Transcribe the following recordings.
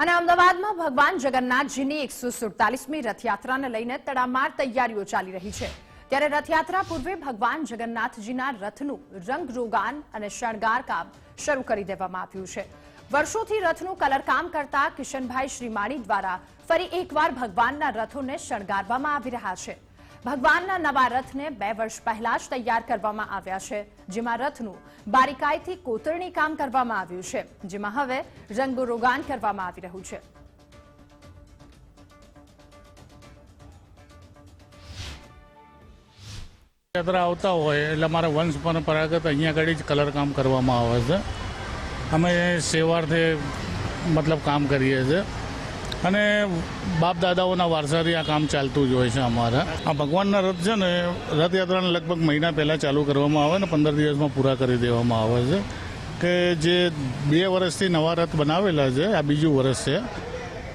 અને અમદાવાદમાં ભગવાન જગન્નાથજીની એકસો સુડતાલીસમી રથયાત્રાને લઈને તડામાર તૈયારીઓ ચાલી રહી છે. ત્યારે રથયાત્રા પૂર્વે ભગવાન જગન્નાથજીના રથનું રંગરોગાન અને શણગાર કામ શરૂ કરી દેવામાં આવ્યું છે. વર્ષોથી રથનું કલરકામ કરતા કિશનભાઈ શ્રીમાળી દ્વારા ફરી એકવાર ભગવાનના રથોને શણગારવામાં આવી રહ્યા છે. ભગવાનના નવા રથને બે વર્ષ પહેલા જ તૈયાર કરવામાં આવ્યા છે, જેમાં રથનું બારીકાઈથી કોતરણી કામ કરવામાં આવ્યું છે, જેમાં હવે રંગરોગાન કરવામાં આવી રહ્યું છે. યાત્રા આવતા હોય એટલે અમારા વંશ પરંપરાગત અહીંયા આગળ જ કલર કામ કરવામાં આવે છે. અમે સેવાર્થે મતલબ કામ કરીએ છીએ. અને બાપ દાદાઓના વારસાથી આ કામ ચાલતું જ હોય છે અમારા. આ ભગવાનના રથ છે ને રથયાત્રાને લગભગ મહિના પહેલાં ચાલુ કરવામાં આવે ને, પંદર દિવસમાં પૂરા કરી દેવામાં આવે છે. કે જે બે વર્ષથી નવા રથ બનાવેલા છે, આ બીજું વર્ષ છે.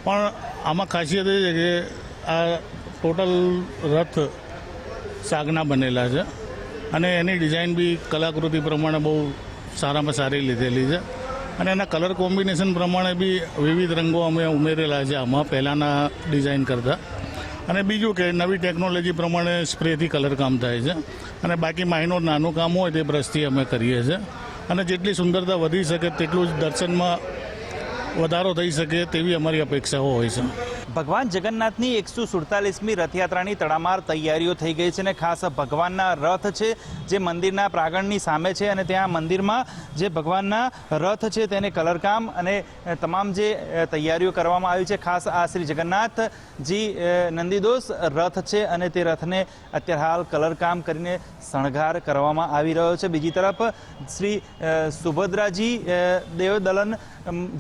પણ આમાં ખાસિયત એ છે કે આ ટોટલ રથ સાગના બનેલા છે. અને એની ડિઝાઇન બી કલાકૃતિ પ્રમાણે બહુ સારામાં સારી લીધેલી છે. અને એના કલર કોમ્બિનેશન પ્રમાણે બી વિવિધ રંગો અમે ઉમેરેલા છે આમાં, પહેલાંના ડિઝાઇન કરતાં. અને બીજું કે નવી ટેકનોલોજી પ્રમાણે સ્પ્રેથી કલર કામ થાય છે. અને બાકી માઇનોર નાનું કામ હોય તે બ્રશથી અમે કરીએ છીએ. અને જેટલી સુંદરતા વધી શકે તેટલું જ દર્શનમાં વધારો થઈ શકે તેવી અમારી અપેક્ષાઓ હોય છે. ભગવાન જગન્નાથની એકસો સુડતાલીસમી રથયાત્રાની તડામાર તૈયારીઓ થઈ ગઈ છે અને ખાસ ભગવાનના રથ છે, જે મંદિરના પ્રાંગણની સામે છે અને ત્યાં મંદિરમાં જે ભગવાનના રથ છે તેને કલરકામ અને તમામ જે તૈયારીઓ કરવામાં આવી છે. ખાસ આ શ્રી જગન્નાથજી નંદીદોષ રથ છે અને તે રથને અત્યારે હાલ કલરકામ કરીને શણગાર કરવામાં આવી રહ્યો છે. બીજી તરફ શ્રી સુભદ્રાજી દેવદલન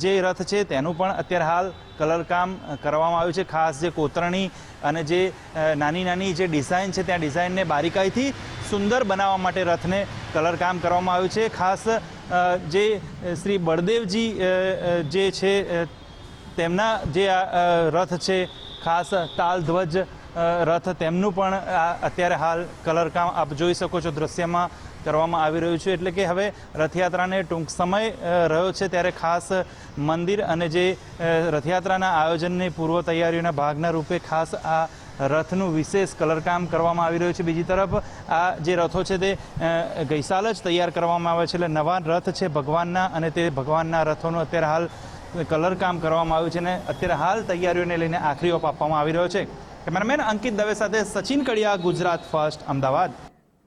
જે રથ છે, તેનું પણ અત્યારે હાલ કલરકામ કરવામાં આવ્યું છે. ખાસ જે કોતરણી અને જે નાની નાની જે ડિઝાઇન છે, ત્યાં ડિઝાઇનને બારીકાઈથી સુંદર બનાવવા માટે રથને કલરકામ કરવામાં આવ્યું છે. ખાસ જે શ્રી બળદેવજી જે છે તેમના જે રથ છે, ખાસ તાલ ધ્વજ રથ તેમનું પણ આ અત્યારે હાલ કલરકામ આપ જોઈ શકો છો, દ્રશ્યમાં કરવામાં આવી રહ્યું છે. એટલે કે હવે રથયાત્રાને ટૂંક સમય રહ્યો છે ત્યારે ખાસ મંદિર અને જે રથયાત્રાના આયોજનની પૂર્વ તૈયારીઓના ભાગના રૂપે ખાસ આ રથનું વિશેષ કલરકામ કરવામાં આવી રહ્યું છે. બીજી તરફ આ જે રથો છે તે ગઈસાલ જ તૈયાર કરવામાં આવે છે. એટલે નવા રથ છે ભગવાનના અને તે ભગવાનના રથોનું અત્યારે હાલ કલરકામ કરવામાં આવ્યું છે અને અત્યારે હાલ તૈયારીઓને લઈને આખરી ઓપ આપવામાં આવી રહ્યો છે. કેમેરામેન અંકિત દવે સાથે સચિન કડિયા ગુજરાત ફર્સ્ટ અમદાવાદ.